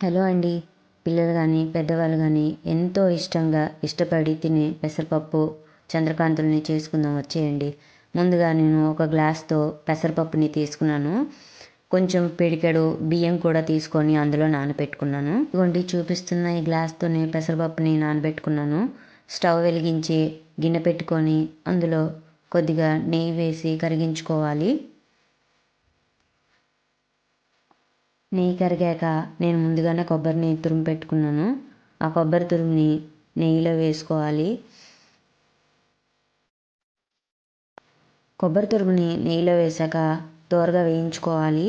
Hello అండి. పిల్లలు కానీ పెద్దవాళ్ళు కానీ ఎంతో ఇష్టంగా ఇష్టపడి తినే పెసరపప్పు చంద్రకాంతుల్ని చేసుకుందాం వచ్చేయండి. ముందుగా నేను ఒక గ్లాస్తో పెసరపప్పుని తీసుకున్నాను. కొంచెం పిడికెడు బియ్యం కూడా తీసుకొని అందులో నానబెట్టుకున్నాను. ఇదిగోండి చూపిస్తున్న ఈ గ్లాస్తోనే పెసరపప్పుని నానబెట్టుకున్నాను. స్టవ్ వెలిగించి గిన్నె పెట్టుకొని అందులో కొద్దిగా నెయ్యి వేసి కరిగించుకోవాలి. నెయ్యి కరిగాక నేను ముందుగానే కొబ్బరిని తురిమి పెట్టుకున్నాను. ఆ కొబ్బరి తురుముని నెయ్యిలో వేసుకోవాలి. కొబ్బరి తురుముని నెయ్యిలో వేసాక దోరగా వేయించుకోవాలి.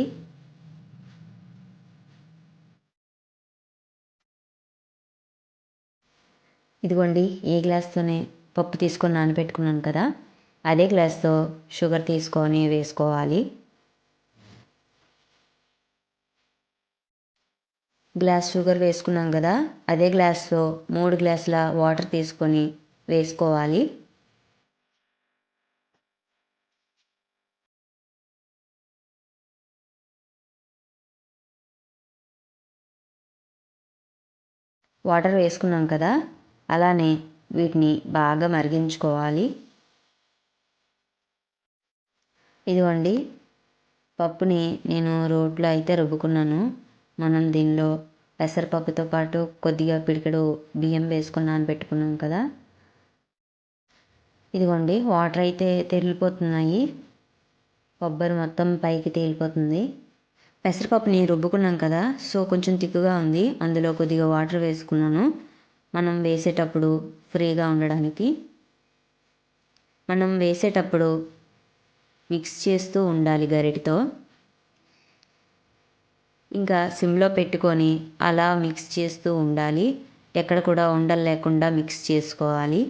ఇదిగోండి ఏ గ్లాస్తోనే పప్పు తీసుకొని నానబెట్టుకున్నాను కదా. అదే గ్లాస్తో షుగర్ తీసుకొని వేసుకోవాలి. గ్లాస్ షుగర్ వేసుకున్నాం కదా అదే గ్లాస్లో మూడు గ్లాసుల వాటర్ తీసుకొని వేసుకోవాలి. వాటర్ వేసుకున్నాం కదా అలానే వీటిని బాగా మరిగించుకోవాలి. ఇదిగోండి పప్పుని నేను రోట్లో అయితే రుబ్బుకున్నాను. మనం దీనిలో పెసరపప్పుతో పాటు కొద్దిగా పిడికెడు బియ్యం వేసుకున్నాను నానబెట్టుకున్నాం కదా. ఇదిగోండి వాటర్ అయితే తేలిపోతున్నాయి. కొబ్బరి మొత్తం పైకి తేలిపోతుంది. పెసరపప్పుని రుబ్బుకున్నాం కదా సో కొంచెం తిక్కుగా ఉంది. అందులో కొద్దిగా వాటర్ వేసుకున్నాను. మనం వేసేటప్పుడు ఫ్రీగా ఉండడానికి. మనం వేసేటప్పుడు మిక్స్ చేస్తూ ఉండాలి గరిటతో. ఇంకా సిమ్లో పెట్టుకొని అలా మిక్స్ చేస్తూ ఉండాలి. ఎక్కడ కూడా ఉండలు లేకుండా మిక్స్ చేసుకోవాలి.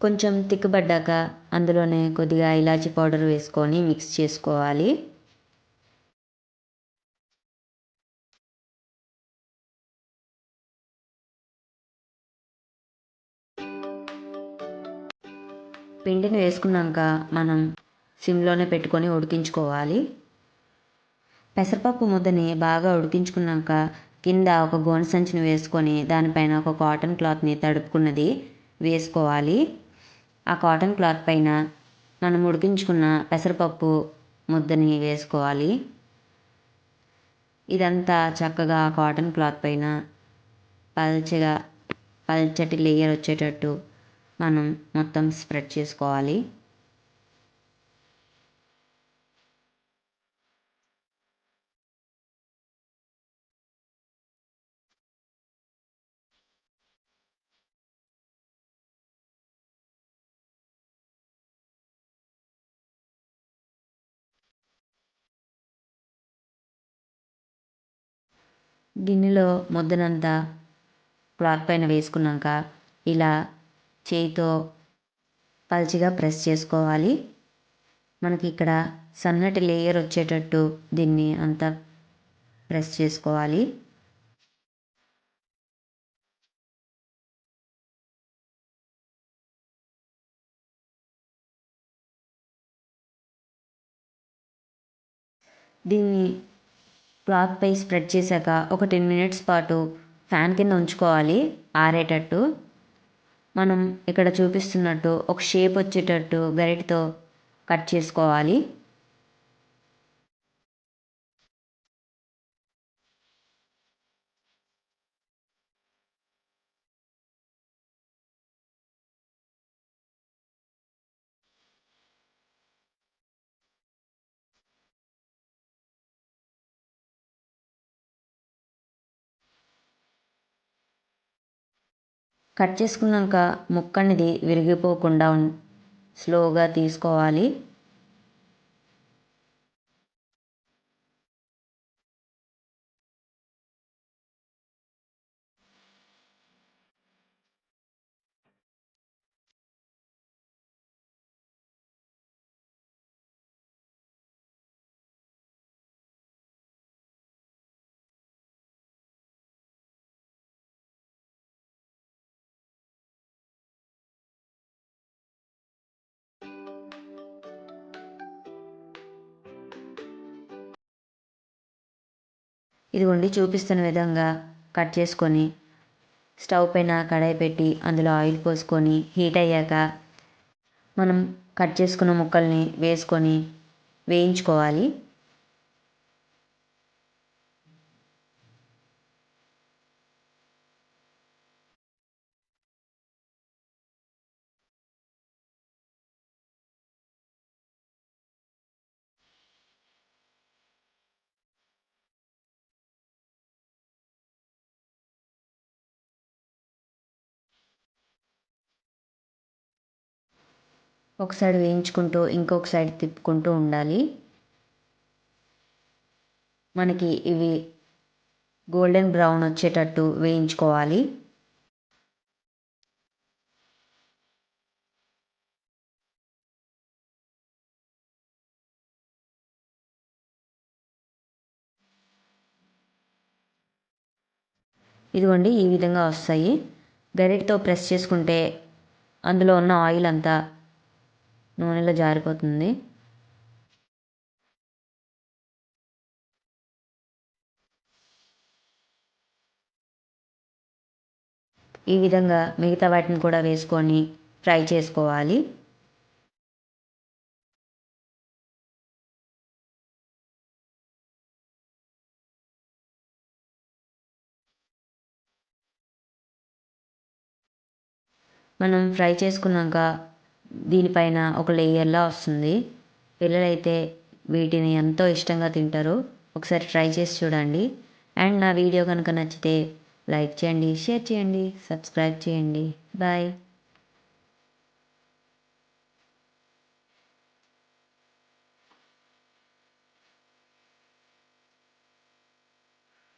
కొంచెం తిక్కబడ్డాక అందులోనే కొద్దిగా ఇలాచి పౌడర్ వేసుకొని మిక్స్ చేసుకోవాలి. పిండిని వేసుకున్నాక మనం సిమ్లోనే పెట్టుకొని ఉడికించుకోవాలి. పెసరపప్పు ముద్దని బాగా ఉడికించుకున్నాక కింద ఒక గోనె సంచిని వేసుకొని దానిపైన ఒక కాటన్ క్లాత్ని తడుపుకున్నది వేసుకోవాలి. ఆ కాటన్ క్లాత్ పైన మనం ఉడికించుకున్న పెసరపప్పు ముద్దని వేసుకోవాలి. ఇదంతా చక్కగా కాటన్ క్లాత్ పైన పల్చగా పల్చటి లేయర్ వచ్చేటట్టు మనం మొత్తం స్ప్రెడ్ చేసుకోవాలి. గిన్నెలో ముద్దనంతా క్లాత్ పైన వేసుకున్నాక ఇలా చేయితో పల్చిగా ప్రెస్ చేసుకోవాలి. మనకి ఇక్కడ సన్నటి లేయర్ వచ్చేటట్టు దీన్ని అంతా ప్రెస్ చేసుకోవాలి. దీన్ని క్లాత్పై స్ప్రెడ్ చేశాక ఒక టెన్ మినిట్స్ పాటు ఫ్యాన్ కింద ఉంచుకోవాలి ఆరేటట్టు. మనం ఇక్కడ చూపిస్తున్నట్టు ఒక షేప్ వచ్చేటట్టు గరిటతో కట్ చేసుకోవాలి. కట్ చేసుకున్నాక ముక్క అనేది విరిగిపోకుండా స్లోగా తీసుకోవాలి. ఇదిగోండి చూపిస్తున్న విధంగా కట్ చేసుకొని స్టవ్ పైన కడాయి పెట్టి అందులో ఆయిల్ పోసుకొని హీట్ అయ్యాక మనం కట్ చేసుకున్న ముక్కల్ని వేసుకొని వేయించుకోవాలి. ఒక సైడ్ వేయించుకుంటూ ఇంకొక సైడ్ తిప్పుకుంటూ ఉండాలి. మనకి ఇవి గోల్డెన్ బ్రౌన్ వచ్చేటట్టు వేయించుకోవాలి. ఇదిగోండి ఈ విధంగా వస్తాయి. గరిటతో ప్రెస్ చేసుకుంటే అందులో ఉన్న ఆయిల్ అంతా నూనెలో జారిపోతుంది. ఈ విధంగా మిగతా వాటిని కూడా వేసుకొని ఫ్రై చేసుకోవాలి. మనం ఫ్రై చేసుకున్నాక దీనిపైన ఒక లేయర్లా వస్తుంది. పిల్లలైతే వీటిని ఎంతో ఇష్టంగా తింటారు. ఒకసారి ట్రై చేసి చూడండి. అండ్ నా వీడియో కనుక నచ్చితే లైక్ చేయండి షేర్ చేయండి సబ్స్క్రైబ్ చేయండి. బాయ్.